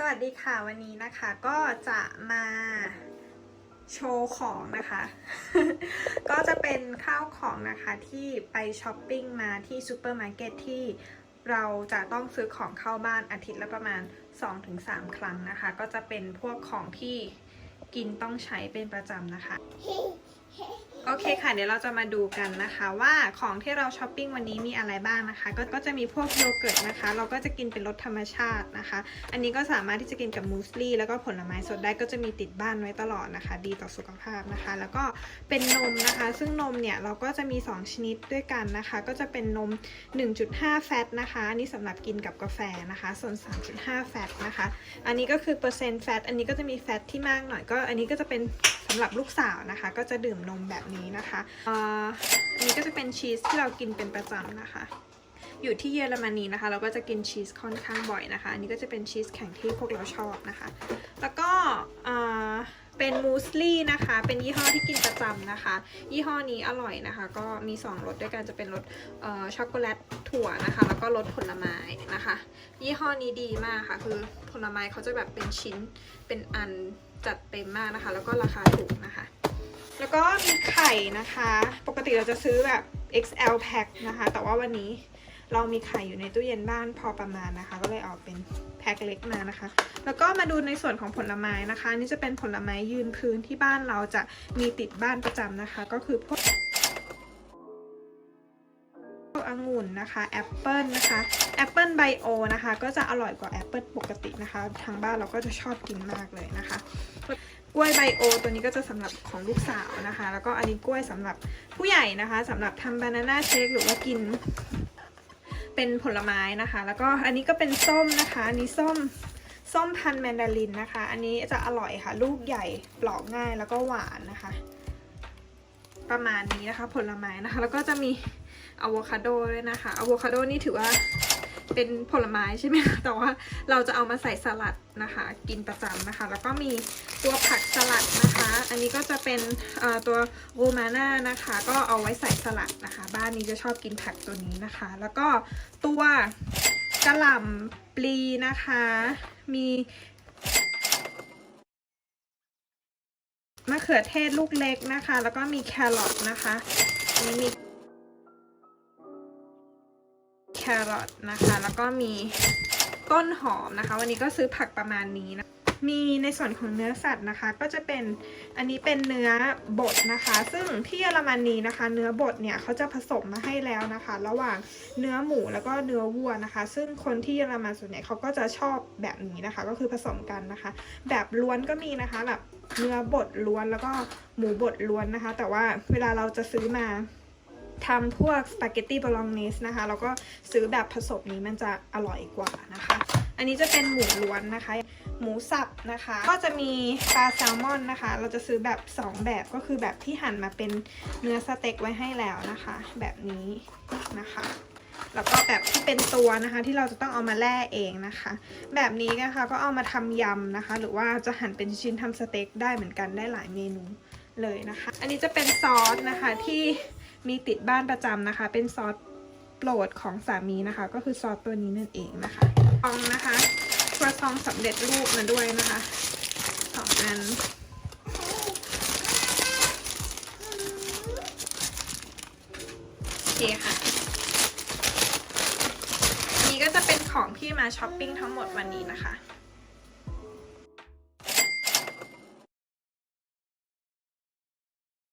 สวัสดีค่ะวันนี้นะคะก็จะมาโชว์ของนะคะ ก็จะเป็นข้าวของนะคะที่ไปช้อปปิ้งมาที่ซูเปอร์มาร์เก็ตที่เราจะต้องซื้อของเข้าบ้านอาทิตย์ละประมาณ 2-3 ครั้งนะคะ ก็จะเป็นพวกของที่กินต้องใช้เป็นประจำนะคะ โอเคค่ะ เดี๋ยวเราจะมาดูกันนะคะว่าของที่เราช้อปปิ้งวันนี้มีอะไรบ้างนะคะ ก็ก็จะมีพวกโยเกิร์ตนะคะ เราก็จะกินเป็นรสธรรมชาตินะคะ อันนี้ก็สามารถที่จะกินกับมูสลี่แล้วก็ผลไม้สดได้ก็จะมีติดบ้านไว้ตลอดนะคะ ดีต่อสุขภาพนะคะ แล้วก็เป็นนมนะคะ ซึ่งนมเนี่ยเราก็จะมี 2 ชนิดด้วยกันนะคะ ก็จะเป็นนม 1.5 แฟตนะคะอันนี้สำหรับกินกับกาแฟนะคะ ส่วน 3.5 แฟตนะคะ อันนี้ก็คือเปอร์เซ็นต์แฟตอันนี้ก็จะมีแฟตที่มากหน่อยก็ อันนี้ก็จะเป็นำหรับลูกสาวนะคะ ก็จะดื่มนมแบบนี้นะคะอันนี้ก็จะเป็นชีสที่เรากินเป็นประจำนะคะ อยู่ที่เยอรมนีนะคะ เราก็จะกินชีสค่อนข้างบ่อยนะคะ อันนี้ก็จะเป็นชีสแข็งที่พวกเราชอบนะคะ แล้วก็เป็นมูสลี่นะคะ เป็นยี่ห้อที่กินประจำนะคะ ยี่ห้อนี้อร่อยนะคะ ก็มี 2รสด้วยกัน จะเป็นรสช็อกโกแลตถั่วนะคะ แล้วก็รสผลไม้นะคะ ยี่ห้อนี้ดีมากค่ะ คือผลไม้เขาจะแบบเป็นชิ้น เป็นอันจัดเต็มมากนะคะ แล้วก็ราคาถูกนะคะ แล้วก็มีไข่นะคะ ปกติเราจะซื้อแบบ XL pack นะคะ แต่ว่าวันนี้เรามีไข่อยู่ในตู้เย็นบ้านพอประมาณนะคะ ก็เลยเอาเป็นแพ็คเล็กมานะคะ แล้วก็มาดูในส่วนของผลไม้นะคะ นี่จะเป็นผลไม้ยืนพื้นที่บ้านเราจะมีติดบ้านประจำนะคะ ก็คือพวก องุ่นนะคะแอปเปิลนะคะแอปเปิลไบโอนะคะก็จะอร่อยกว่าแอปเปิลปกตินะคะ ทางบ้านเราก็จะชอบกินมากเลยนะคะกล้วยไบโอตัวนี้ก็จะสำหรับของลูกสาวนะคะ แล้วก็อันนี้กล้วยสำหรับผู้ใหญ่นะคะสำหรับทำบานาน่าเชคหรือว่ากิน เป็นผลไม้นะคะ แล้วก็อันนี้ก็เป็นส้มนะคะอันนี้ส้มส้มพันแมนดารินนะคะ อันนี้จะอร่อยค่ะ ลูกใหญ่ปลอกง่ายแล้วก็หวานนะคะ ประมาณนี้นะคะ ผลไม้นะคะ แล้วก็จะมี อะโวคาโดด้วยนะคะอะโวคาโดนี่ถือว่าเป็นผลไม้ใช่ไหมคะแต่ว่าเราจะเอามาใส่สลัดนะคะ กินประจำนะคะ แล้วก็มีตัวผักสลัดนะคะ อันนี้ก็จะเป็นตัวโรมาน่านะคะ ก็เอาไว้ใส่สลัดนะคะ บ้านนี้จะชอบกินผักตัวนี้นะคะ แล้วก็ตัวกระหล่ำปลีนะคะ มีมะเขือเทศลูกเล็กนะคะ แล้วก็มีแครอทนะคะอันนี้มี รอทนะคะ แล้วก็มีต้นหอมนะคะ วันนี้ก็ซื้อผักประมาณนี้นะมีในส่วนของเนื้อสัตว์นะคะ ก็จะเป็นอันนี้เป็นเนื้อบดนะคะ ซึ่งที่เยอรมนีนะคะ เนื้อบดเนี่ยเขาจะผสมมาให้แล้วนะคะ ระหว่างเนื้อหมูแล้วก็เนื้อวัวนะคะ ซึ่งคนที่เยอรมันส่วนใหญ่เขาก็จะชอบแบบนี้นะคะ ก็คือผสมกันนะคะ แบบล้วนก็มีนะคะแบบเนื้อบดล้วนแล้วก็หมูบดล้วนนะคะ แต่ว่าเวลาเราจะซื้อมา ทำพวกสปาเกตตี้บอลองเนสนะคะ แล้วก็ซื้อแบบผสมนี้มันจะอร่อยกว่านะคะ อันนี้จะเป็นหมูล้วนนะคะ หมูสับนะคะ ก็จะมีปลาแซลมอนนะคะ เราจะซื้อแบบ 2 แบบก็คือแบบที่หั่นมาเป็นเนื้อสเต็กไว้ให้แล้วนะคะ แบบนี้นะคะแล้วก็แบบที่เป็นตัวนะคะที่เราจะต้องเอามาแล่เองนะคะ แบบนี้นะคะก็เอามาทำยำนะคะ หรือว่าจะหั่นเป็นชิ้นทำสเต็กได้เหมือนกันได้หลายเมนูเลยนะคะ อันนี้จะเป็นซอสนะคะที่ มีติดบ้านประจำนะคะ เป็นซอสโปรดของสามีนะคะ ก็คือซอสตัวนี้นั่นเองนะคะซองนะคะครัวซองสำเร็จรูปมาด้วยนะคะสองอันโอเคค่ะนี่ก็จะเป็นของที่มาช้อปปิ้งทั้งหมดวันนี้นะคะ